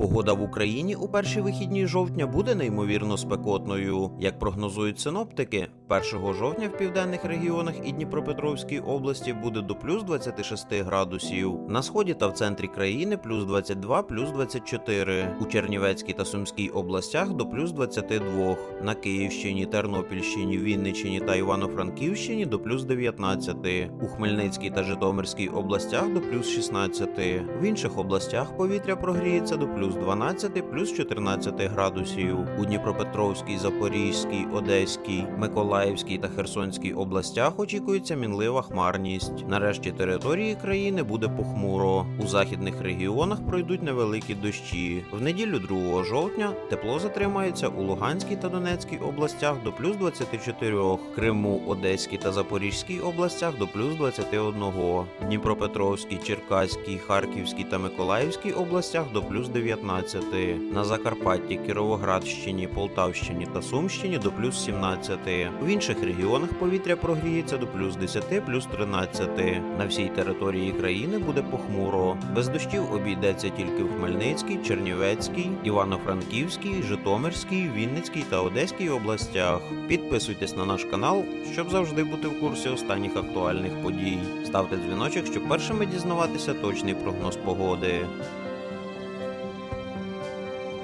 Погода в Україні у перші вихідні жовтня буде неймовірно спекотною. Як прогнозують синоптики, 1 жовтня в південних регіонах і Дніпропетровській області буде до плюс 26 градусів. На сході та в центрі країни плюс 22, плюс 24. У Чернівецькій та Сумській областях до плюс 22. На Київщині, Тернопільщині, Вінниччині та Івано-Франківщині до плюс 19. У Хмельницькій та Житомирській областях до плюс 16. В інших областях повітря прогріється до плюс 12, плюс 14 градусів. У Дніпропетровській, Запорізькій, Одеській, Миколаївській та Херсонській областях очікується мінлива хмарність. Нарешті території країни буде похмуро. У західних регіонах пройдуть невеликі дощі. В неділю 2 жовтня тепло затримається у Луганській та Донецькій областях до плюс 24, Криму, Одеській та Запорізькій областях до плюс 21, Дніпропетровській, Черкаській, Харківській та Миколаївській областях до плюс 19, на Закарпатті, Кіровоградщині, Полтавщині та Сумщині до плюс 17. Інших регіонах повітря прогріється до плюс 10, плюс 13. На всій території країни буде похмуро. Без дощів обійдеться тільки в Хмельницькій, Чернівецькій, Івано-Франківській, Житомирській, Вінницькій та Одеській областях. Підписуйтесь на наш канал, щоб завжди бути в курсі останніх актуальних подій. Ставте дзвіночок, щоб першими дізнаватися точний прогноз погоди.